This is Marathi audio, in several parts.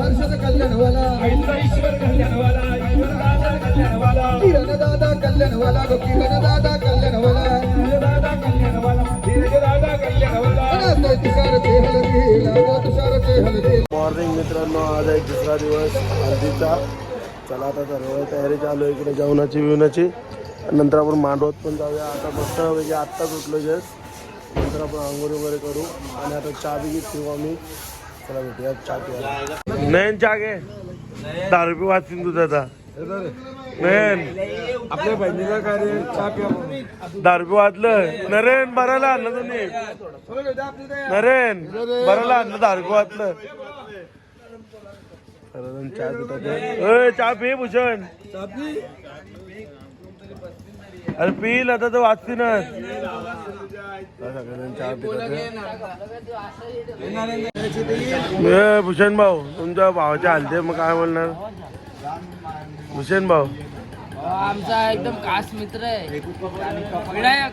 गो आई तुझा हर्षद कल्याणवाला आईचा ईश्वर कल्याणवाला ईश्वर दादा कल्याणवाला किरण दादा कल्याणवाला गो किरण दादा कल्याणवाला दादा कल्याणवाला धीरज दादा कल्याणवाला अनंत तुषारचे हलदी लागो तुषारचे हलदी मॉर्निंग मित्रांनो आज आहे दुसरा दिवस हळदीचा. चला आता सर्व तयारी चालू आहे इकडे जेवणाची बिवणाची. नंतर आपण मांडवत पण जाऊया. आता मस्त म्हणजे आत्ताच उठलो जस्ट. नंतर आपण आंघोळ वगैरे करू. आणि आता चहा बी घेत ठेवू आम्ही. चला भेटूया चहा पिया नयन चहा घे. दहा रुपये तुझं आता. नयन. आपल्या बहिणीला कार्य चहा प्या दहा रुपये वाचलं. नरेन बराला आणलं तुम्ही. नरेन बराला आणलं दहा रुपये वाचलं. चहा अय चहा पी भूषण. अरे पिल आता तर वाचती ना भूषण भाऊ तुमच्या भावाच्या हालते मग काय बोलणार? भूषण भाऊ. आमचा एकदम खास मित्र आहे. विनायक.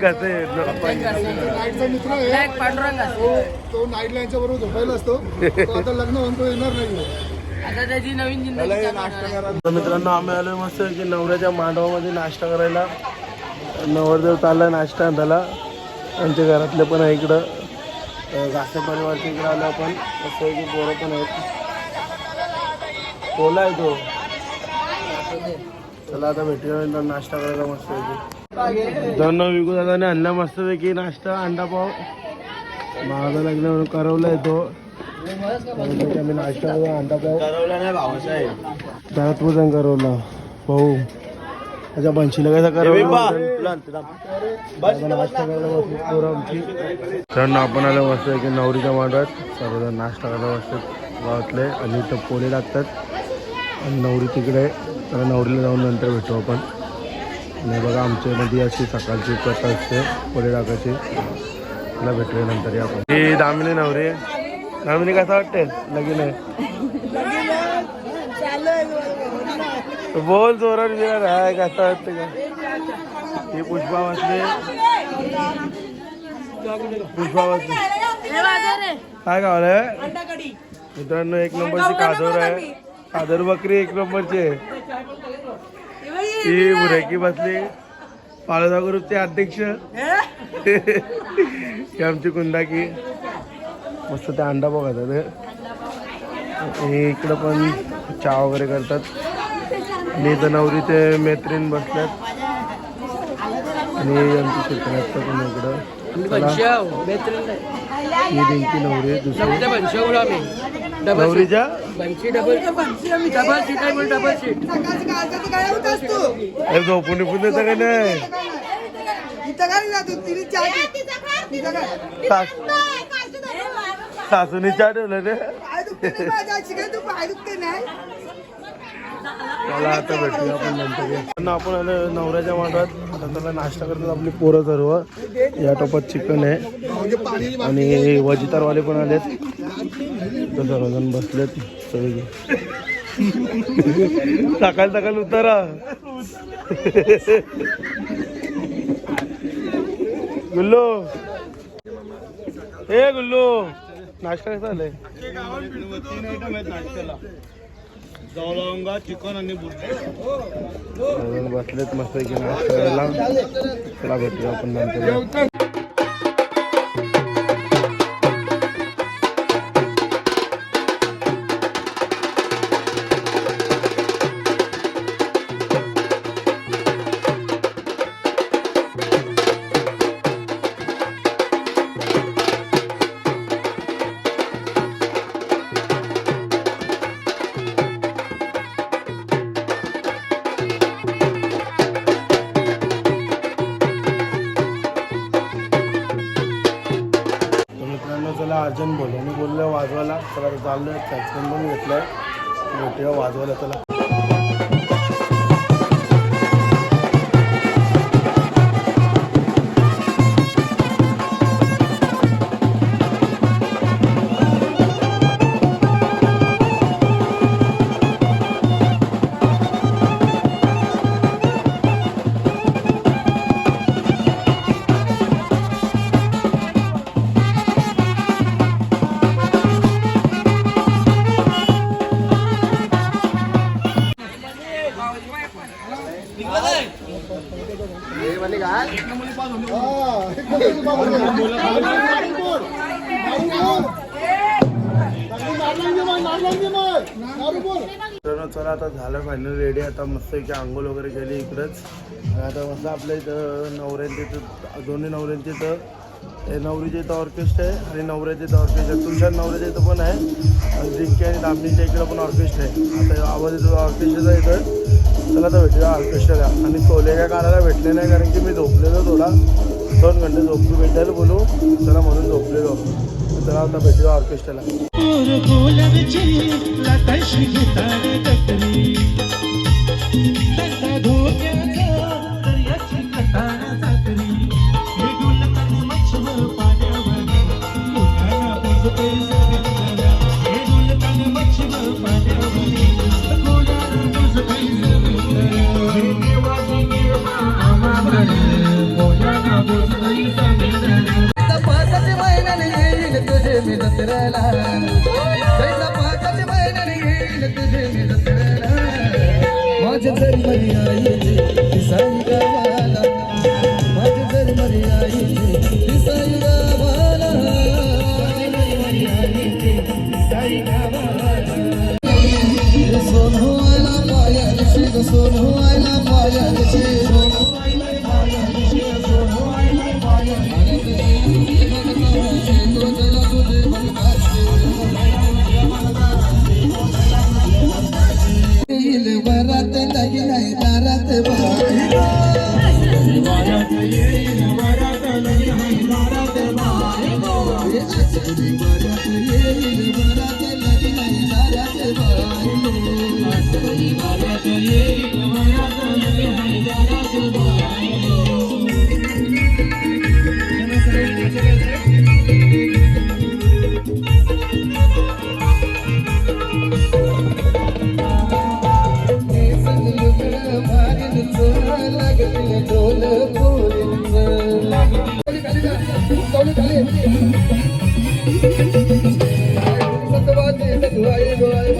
कसे विनायक पांडुरंग तो नाईट लाईनच्या बरोबर झोपायला असतो. तो आता लग्न होऊन तो येणार नाही आता त्याची नवीन जिंदगी आहे. मित्रांनो आम्ही आलोय मस्त की नवऱ्याच्या मांडवामध्ये नाश्ता करायला. नवरदेव चालला नाश्ता त्याला आमच्या घरातले पण आहे इकडं. घासे परिवारच्या इकडे आलो आपण. मस्त की पोरं पण आहेत. कोला आहे तो. चला आता भेटूया नाश्ता करायला मस्त पैकी. दोन विकू दादाने आणला मस्त पैकी नाश्ता अंडा पाव. माझं लग्न म्हणून करवलाय तो. त्यामुळे आम्ही नाश्ता करू अंडा पाव त्याला तू सांग करवला भाऊ त्याच्या बनशीला कसा करवला नाश्ता करायला बसलो पोरं आमची तर आपण आलं मस्त की नवरीच्या मांडवात. सर्वजण नाश्ता करायला बसतात गावातले आणि इथं पोले लागतात. आणि नवरी तिकडे आहे. तर नवरीला जाऊन नंतर भेटू आपण. आणि बघा आमच्या नदी अशी सकाळची कथा असते पोले टाकायची. तिला भेटूया नंतर या आपण. ही दामिनी नवरी. नंदिनी कसं वाटते लगीन आहे. बोल जोरात बिरात आहे कसं वाटतं का ही पुष्पा वाचले पुष्पा वाचले काय गावलं मित्रांनो एक नंबरची कादर आहे. कादर बकरी एक नंबरची आहे. ही बुरेकी बसली. पाळोदा ग्रुपचे अध्यक्ष. ही आमची कुंदाकी. मस्त ते अंडा बघतात हे इकडं पण चहा वगैरे करतात. आणि इथं नवरी ते मैत्रीण बसल्यात. आणि आमची पण इकडं. ही नवरी दुसरी. नवरीच्या अरे झोपून निपून देतं का नाही? सासूने चहा ठेवलं रे. त्याला आता भेटूया आपण नंतर. आपण आलो नवऱ्याच्या मांडवात. आता त्याला नाश्ता करतात आपली पोरं सर्व. या टोपात चिकन आहे. आणि वजितारवाले पण आलेत. तर सर्वजण बसलेत. सगळे सकाळ सकाळ उतारा. गुल्लू. ए गुल्लू. नाश्ता कसा आलाय सर्वजण बसलेत मस्त की नाश्ता भेटूया आपण नंतर. चला आता झालं फायनल रेडी आता मस्त की आंघोळ वगैरे केली इकडंच. आता मस्त आपल्या इथं नवऱ्यांचे दोन्ही नवऱ्यांचे तर नवरीचे नवरीच्या इथं ऑर्केस्ट्रा आहे आणि नवऱ्याचे इथं ऑर्केस्ट्रा आहे. तुमच्या नवऱ्याच्या इथं पण आहे. आणि जिंके आणि दामणीच्या इकडं पण ऑर्केस्ट्रा आहे. आता आवाज येतो ऑर्केस्ट्राचा इथं. चला तर भेटूया ऑर्केस्ट्राला आणि सोले काय भेटले नाही कारण की मी झोपलेलो थोडा. दोन घंटे झोपलो भेटायला बोलू. चला म्हणून झोपलेलो. चला आता भेटलो ऑर्केस्ट्राला. माझ्या जरी मरी आईची ती गावाला माझ्या जरी मरी गावाला सोनू आला पायाशी ग सोनू आला पाया सोनू आला Everybody. Vai, vai, vai.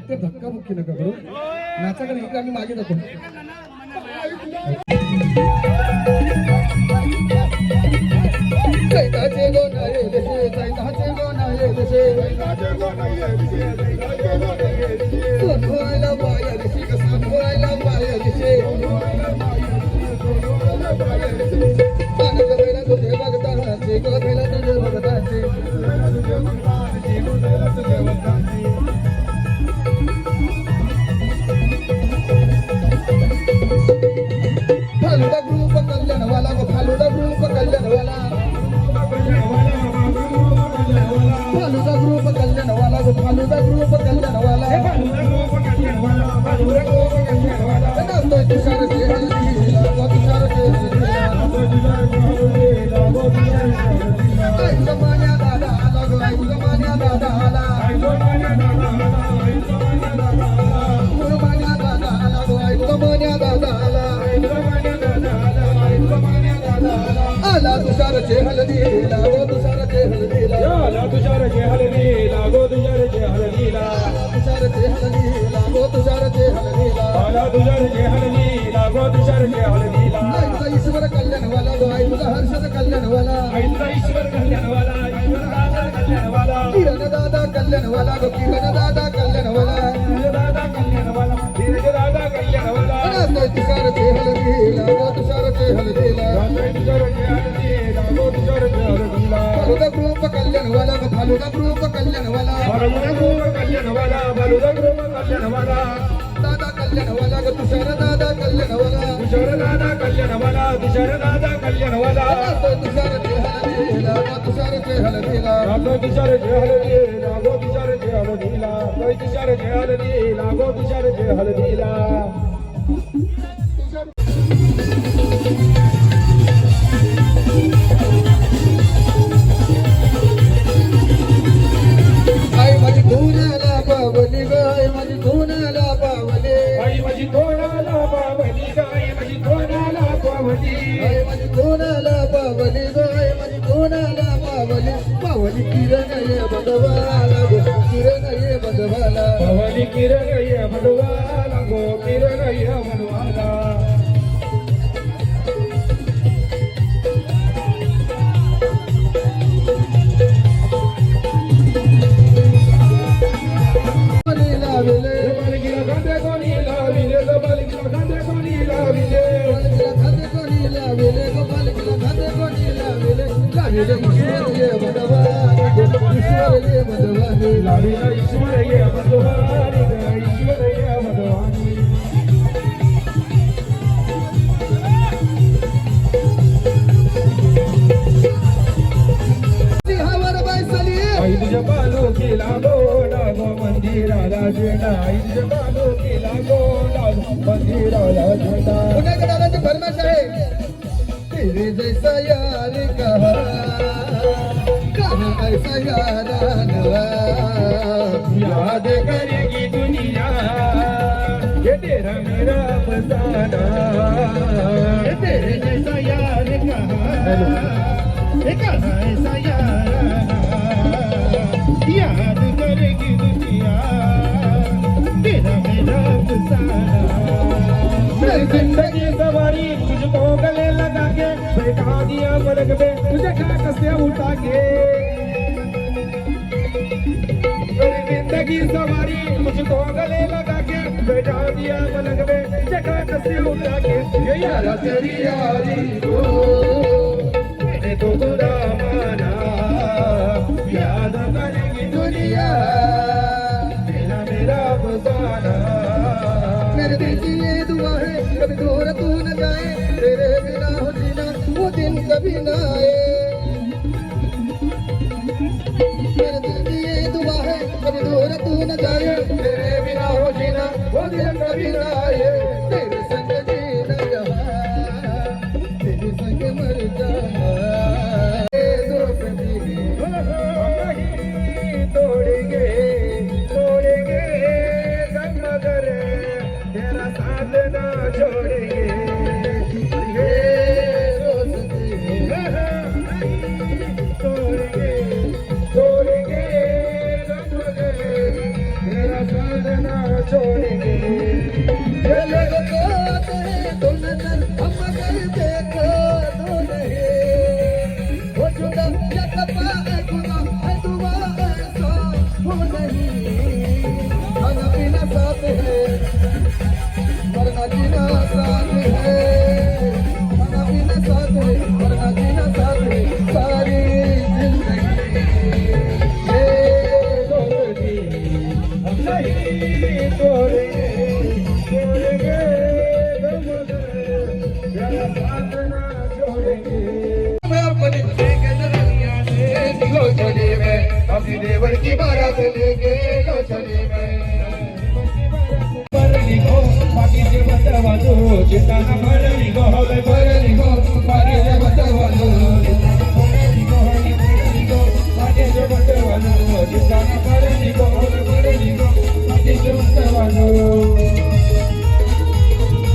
फक्त धक्काबुक्की नका करू. नाचा का इकडे आम्ही मागे जातो. आला तुषारचे हल्लीला ग तुषारचे हल्लीला तुषारचे हलदी लागो तुषारचे हलदीला तुषारचे हल्लीला ग तुषारचे हल्लीला आला तुषारचे हलदी लागो तुषारचे हलदीला ऐक ईश्वर कल्याणवाला ग ऐक हर्षद कल्याणवाला आईचा ईश्वर कल्याणवाला ईश्वर दादा कल्याणवाला किरण दादा कल्याणवाला ग किरण दादा कल्याणवाला दादा कल्याणवाला ग तुषार दादा दादा हलदी लागो तुषारचे हलदीला हलदीला ಕಿರಗಯ್ಯ ಬಡವಾಲ ಗೋ ಕಿರ ग आई माझी कोणाला पावले आई माझी कोणाला पावली गाय माझी कोणाला पावली आई माझी कोणाला पावली ग आई माझी कोणाला पावली पावली किरण ये भगवाला ग किरण ये भगवाला पावली किरण ये भडवाला गो किरण ये भडवाला मनी लावले बालकीला खांदे कोणी लाविले बालकीला खांदे कोणी लाविले पालकीला खाते कोणी लावले ग पालकीला खाते कोणी लावले लावले ईश्वर ये भगवान ग ईश्वर ये भगवान झेंडा आई तुझ्या पालखीला मंदिराला झेंडा दादाची फरमाश आहे तेरे जैसा यार कहा कहा ऐसा यारानवा याद करेगी दुनिया ये तेरा मेरा फसाना ये तेरे जैसा यार ये ऐसा याद करेगी दुनिया। जिंदगी सवारी तुझको गले लगा के बैठा दिया पलक पे तुझे खाक से उठा के जिंदगी सवारी मुझको गले लगा के बैठा दिया कसे उठा के ये यारा तेरी यारी को मैंने तो बुरा माना याद करेगी दुनिया। मेरे दिल की ये दुआ है कभी दूर तू न जाए तेरे बिना हो जीना वो दिन कभी ना आए देवर की बारात लेके लो चले गए चिंता भर निगो भर निगो मारे जो बतवालो मारे जो बतवालो चिंता भर निगो भर निगो मारे जो बतवालो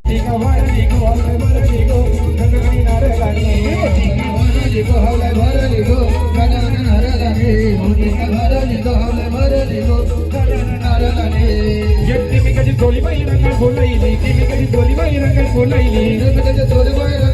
निगो भर निगो भर निगो नगरी नारे लागी निगो भर निगो भर निगो कधी बोली बाई रंगात बोलायली तिने कधी बोली बाई रंगात बोलायली.